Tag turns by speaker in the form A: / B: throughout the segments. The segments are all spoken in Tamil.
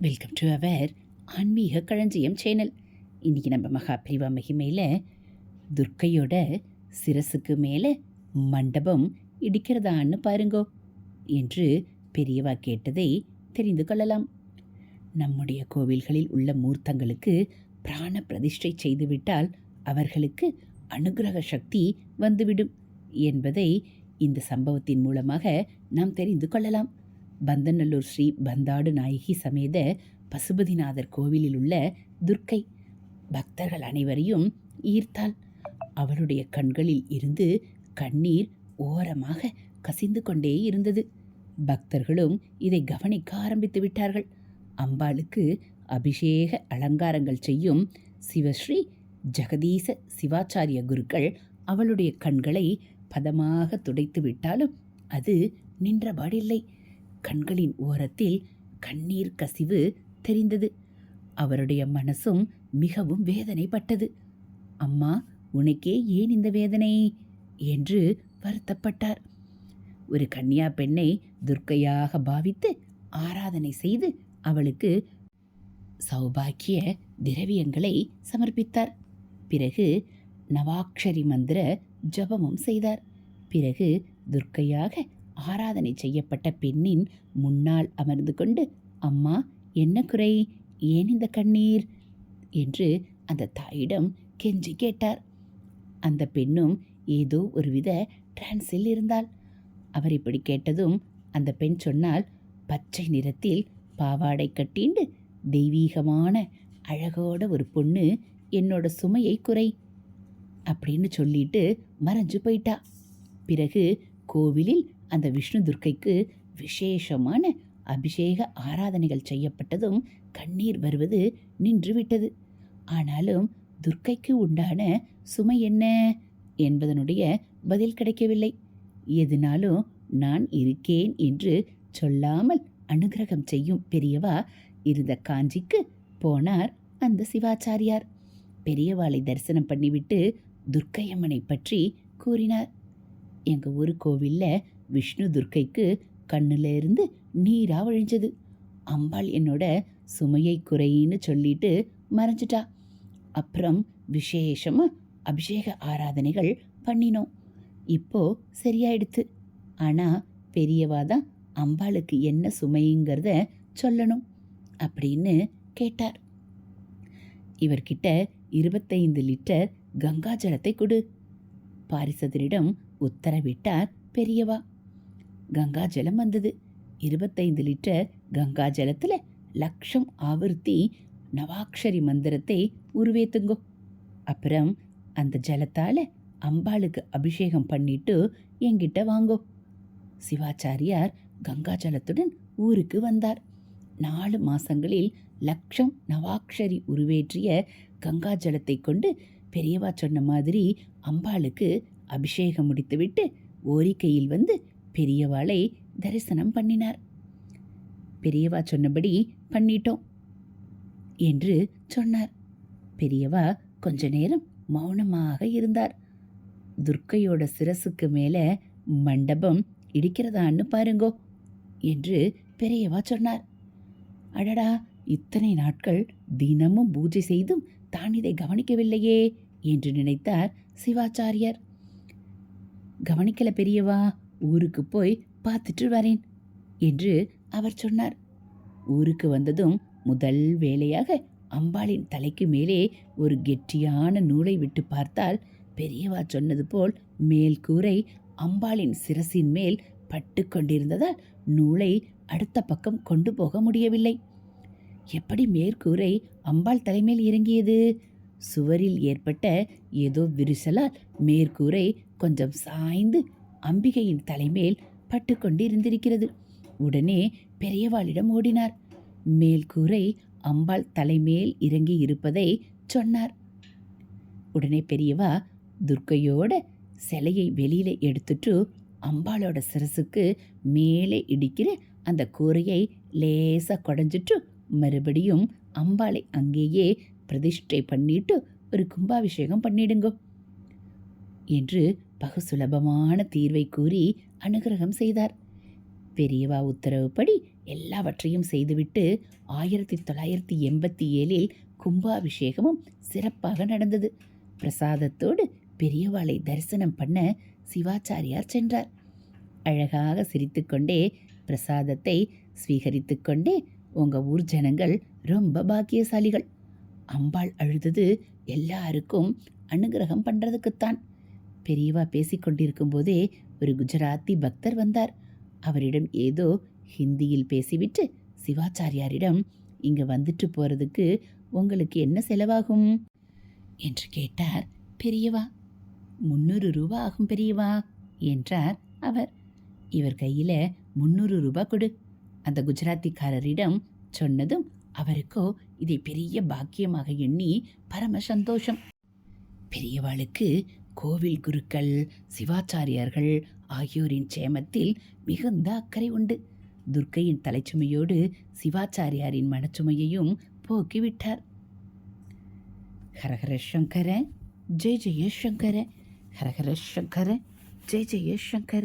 A: வெல்கம் டு அவர் ஆன்மீக களஞ்சியம் சேனல் இன்றைக்கி நம்ம மகா பிரிவா மகிமையில் துர்க்கையோட சிரசுக்கு மேலே மண்டபம் இடிக்கிறதான்னு பாருங்கோ என்று பெரியவா கேட்டதை தெரிந்து கொள்ளலாம். நம்முடைய கோவில்களில் உள்ள மூர்த்தங்களுக்கு பிராண பிரதிஷ்டை செய்துவிட்டால் அவர்களுக்கு அனுகிரக சக்தி வந்துவிடும் என்பதை இந்த சம்பவத்தின் மூலமாக நாம் தெரிந்து கொள்ளலாம். பந்தநல்லூர் ஸ்ரீ பந்தாடு நாயகி சமேத பசுபதிநாதர் கோவிலில் உள்ள துர்க்கை. பக்தர்கள் அனைவரையும் ஈர்த்தாள். அவளுடைய கண்களில் இருந்து கண்ணீர் ஓரமாக கசிந்து கொண்டே இருந்தது. பக்தர்களும் இதை கவனிக்க ஆரம்பித்து விட்டார்கள். அம்பாளுக்கு அபிஷேக அலங்காரங்கள் செய்யும் சிவஸ்ரீ ஜெகதீச சிவாச்சாரிய குருக்கள் அவளுடைய கண்களை பதமாக துடைத்து விட்டாலும் அது நின்றபாடில்லை. கண்களின் ஓரத்தில் கண்ணீர் கசிவு தெரிந்தது. அவருடைய மனசும் மிகவும் வேதனைப்பட்டது. அம்மா உனக்கே ஏன் இந்த வேதனை என்று வருத்தப்பட்டார். ஒரு கன்னியா பெண்ணை துர்க்கையாக பாவித்து ஆராதனை செய்து அவளுக்கு சௌபாக்கிய திரவியங்களை சமர்ப்பித்தார். பிறகு நவாக்ஷரி மந்திர ஜபமும் செய்தார். பிறகு துர்க்கையாக ஆராதனை செய்யப்பட்ட பெண்ணின் முன்னால் அமர்ந்து கொண்டு அம்மா என்ன குறை? ஏன் இந்த கண்ணீர்? என்று அந்த தாயிடம் கெஞ்சி கேட்டார். அந்த பெண்ணும் ஏதோ ஒருவித டிரான்ஸில் இருந்தாள். அவர் இப்படி கேட்டதும் அந்த பெண் சொன்னால் பச்சை நிறத்தில் பாவாடை கட்டிண்டு தெய்வீகமான அழகோட ஒரு பொண்ணு என்னோட சுமையை குறை அப்படின்னு சொல்லிட்டு மறைஞ்சு போயிட்டா. பிறகு கோவிலில் அந்த விஷ்ணு துர்க்கைக்கு விசேஷமான அபிஷேக ஆராதனைகள் செய்யப்பட்டதும் கண்ணீர் வருவது நின்றுவிட்டது. ஆனாலும் துர்க்கைக்கு உண்டான சுமை என்ன? என்பதனுடைய பதில் கிடைக்கவில்லை. எதுனாலும் நான் இருக்கேன் என்று சொல்லாமல் அனுகிரகம் செய்யும் பெரியவா இருந்த காஞ்சிக்கு போனார் அந்த சிவாச்சாரியார். பெரியவாளை தரிசனம் பண்ணிவிட்டு துர்க்கையம்மனை பற்றி கூறினார். எங்கள் ஊர் கோவிலில் விஷ்ணு துர்க்கைக்கு கண்ணுல இருந்து நீரா வழிஞ்சது. அம்பாள் என்னோட சுமையை குறையின்னு சொல்லிட்டு மறைஞ்சிட்டா. அப்புறம் விசேஷமா அபிஷேக ஆராதனைகள் பண்ணினோம். இப்போ சரியாயிடுத்து. ஆனா பெரியவா தான் அம்பாளுக்கு என்ன சுமைங்கிறத சொல்லணும் அப்படின்னு கேட்டார். இவர்கிட்ட இருபத்தைந்து லிட்டர் கங்கா ஜலத்தை கொடு. பாரிசதரிடம் உத்தரவிட்டார் பெரியவா. கங்கா ஜலம் வந்தது. இருபத்தைந்து லிட்டர் கங்கா ஜலத்தில் லக்ஷம் ஆவர்த்தி நவாக்ஷரி மந்திரத்தை உருவேத்துங்கோ. அப்புறம் அந்த ஜலத்தால் அம்பாளுக்கு அபிஷேகம் பண்ணிட்டு என்கிட்ட வாங்கோ. சிவாச்சாரியார் கங்கா ஜலத்துடன் ஊருக்கு வந்தார். நாலு மாசங்களில் லக்ஷம் நவாக்ஷரி உருவேற்றிய கங்கா ஜலத்தை கொண்டு பெரியவா சொன்ன மாதிரி அம்பாளுக்கு அபிஷேகம் முடித்துவிட்டு ஓரிக்கையில் வந்து பெரியவாளை தரிசனம் பண்ணினார். பெரியவா சொன்னபடி பண்ணிட்டோம் என்று சொன்னார். பெரியவா கொஞ்ச நேரம் மௌனமாக இருந்தார். துர்க்கையோட சிரசுக்கு மேலே மண்டபம் இடிக்கிறதான்னு பாருங்கோ என்று பெரியவா சொன்னார். அடடா இத்தனை நாட்கள் தினமும் பூஜை செய்தும் தான் இதை கவனிக்கவில்லையே என்று நினைத்தார் சிவாச்சாரியர். கவனிக்கல பெரியவா ஊருக்கு போய் பார்த்துட்டு வரேன் என்று அவர் சொன்னார். ஊருக்கு வந்ததும் முதல் வேலையாக அம்பாளின் தலைக்கு மேலே ஒரு கெட்டியான நூலை விட்டு பார்த்தால் பெரியவா சொன்னது போல் மேல் கூரை அம்பாளின் சிரசின் மேல் பட்டு கொண்டிருந்ததால் நூலை அடுத்த பக்கம் கொண்டு போக முடியவில்லை. எப்படி மேற்கூரை அம்பாள் தலைமேல் இறங்கியது? சுவரில் ஏற்பட்ட ஏதோ விரிசலால் மேற்கூரை கொஞ்சம் சாய்ந்து அம்பிகையின் தலைமேல் பட்டுக்கொண்டு இருந்திருக்கிறது உடனே பெரியவாளிடம் ஓடினார். மேல்கூரை அம்பாள் தலைமேல் இறங்கி இருப்பதை சொன்னார். உடனே பெரியவா துர்க்கையோட சிலையை வெளியில எடுத்துட்டு அம்பாளோட சிரசுக்கு மேலே இடிக்கிற அந்த கூரையை லேசாக குடஞ்சிட்டு மறுபடியும் அம்பாளை அங்கேயே பிரதிஷ்டை பண்ணிட்டு ஒரு கும்பாபிஷேகம் பண்ணிடுங்கோ என்று பகு சுலபமான தீர்வை கூறி அனுகிரகம் செய்தார். பெரியவா உத்தரவுப்படி எல்லாவற்றையும் செய்துவிட்டு ஆயிரத்தி தொள்ளாயிரத்தி எண்பத்தி ஏழில் கும்பாபிஷேகமும் சிறப்பாக நடந்தது. பிரசாதத்தோடு பெரியவாளை தரிசனம் பண்ண சிவாச்சாரியார் சென்றார். அழகாக சிரித்துக்கொண்டே பிரசாதத்தை ஸ்வீகரித்துக்கொண்டே உங்கள் ஊர் ஜனங்கள் ரொம்ப பாக்கியசாலிகள். அம்பாள் அழுதது எல்லாருக்கும் அனுகிரகம் பண்ணுறதுக்குத்தான் பெரியவா பேசிக்கொண்டிருக்கும் போதே ஒரு குஜராத்தி பக்தர் வந்தார். அவரிடம் ஏதோ ஹிந்தியில் பேசிவிட்டு சிவாச்சாரியாரிடம் இங்கே வந்துட்டு போறதுக்கு உங்களுக்கு என்ன செலவாகும்? என்று கேட்டார் பெரியவா. முந்நூறு ரூபா ஆகும் பெரியவா என்றார் அவர். இவர் கையில் முந்நூறு ரூபா கொடு. அந்த குஜராத்திக்காரரிடம் சொன்னதும் அவருக்கோ இதை பெரிய பாக்கியமாக எண்ணி பரம சந்தோஷம். பெரியவாளுக்கு கோவில் குருக்கள் சிவாச்சாரியார்கள் ஆகியோரின் சேமத்தில் மிகுந்த அக்கறை உண்டு. துர்க்கையின் தலைச்சுமையோடு சிவாச்சாரியாரின் மனச்சுமையையும் போக்கிவிட்டார். ஹரஹர சங்கர ஜெய ஜெய சங்கர ஹரஹர சங்கர ஜெய ஜெய சங்கர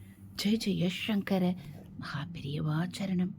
A: ஜெய ஜெய சங்கர மகாபிரியவாச்சரணம்